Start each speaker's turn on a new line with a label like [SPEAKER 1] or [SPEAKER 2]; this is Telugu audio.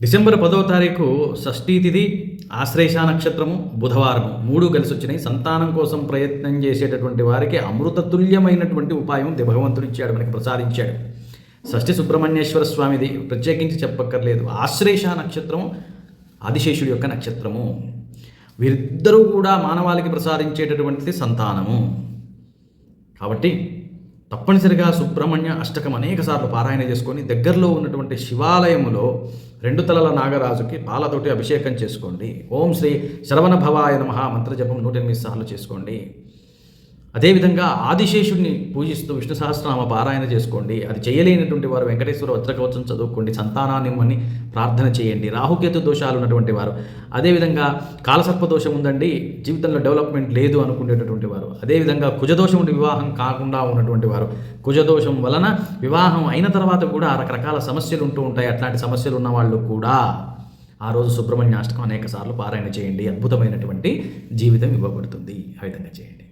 [SPEAKER 1] డిసెంబర్ పదవ తారీఖు షష్ఠీ తిథి ఆశ్లేష నక్షత్రము బుధవారము. మూడు కలిసి వచ్చినాయి సంతానం కోసం ప్రయత్నం చేసేటటువంటి వారికి అమృతతుల్యమైనటువంటి ఉపాయం ది- భగవంతుడు ఇచ్చాడు మనకి ప్రసాదించాడు. షష్ఠి సుబ్రహ్మణ్యేశ్వర స్వామిది ప్రత్యేకించి చెప్పక్కర్లేదు. ఆశ్లేష నక్షత్రము ఆదిశేషుడి యొక్క నక్షత్రము. వీరిద్దరూ కూడా మానవాళికి ప్రసాదించేటటువంటిది సంతానము. కాబట్టి తప్పనిసరిగా సుబ్రహ్మణ్య అష్టకం అనేక సార్లు పారాయణ చేసుకొని దగ్గరలో ఉన్నటువంటి శివాలయములో రెండు తలల నాగరాజుకి పాలతోటి అభిషేకం చేసుకోండి. ఓం శ్రీ శ్రవణ భవాయ నమ. మంత్రజపం నూట ఎనిమిది సార్లు చేసుకోండి. అదేవిధంగా ఆదిశేషుడిని పూజిస్తూ విష్ణు సహస్రనామ పారాయణ చేసుకోండి. అది చేయలేనటువంటి వారు వెంకటేశ్వర వజ్రకవచం చదువుకోండి సంతానాన్ని ప్రార్థన చేయండి. రాహుకేతు దోషాలు ఉన్నటువంటి వారు. అదేవిధంగా కాలసర్ప దోషం ఉందండి. జీవితంలో డెవలప్మెంట్ లేదు అనుకునేటటువంటి వారు. అదేవిధంగా కుజదోషం ఉండి వివాహం కాకుండా ఉన్నటువంటి వారు. కుజదోషం వలన వివాహం అయిన తర్వాత కూడా రకరకాల సమస్యలు ఉంటూ ఉంటాయి. అట్లాంటి సమస్యలు ఉన్న వాళ్ళు కూడా ఆ రోజు సుబ్రహ్మణ్యాష్టకం అనేక సార్లు పారాయణ చేయండి. అద్భుతమైనటువంటి జీవితం ఇవ్వబడుతుంది. ఆ విధంగా చేయండి.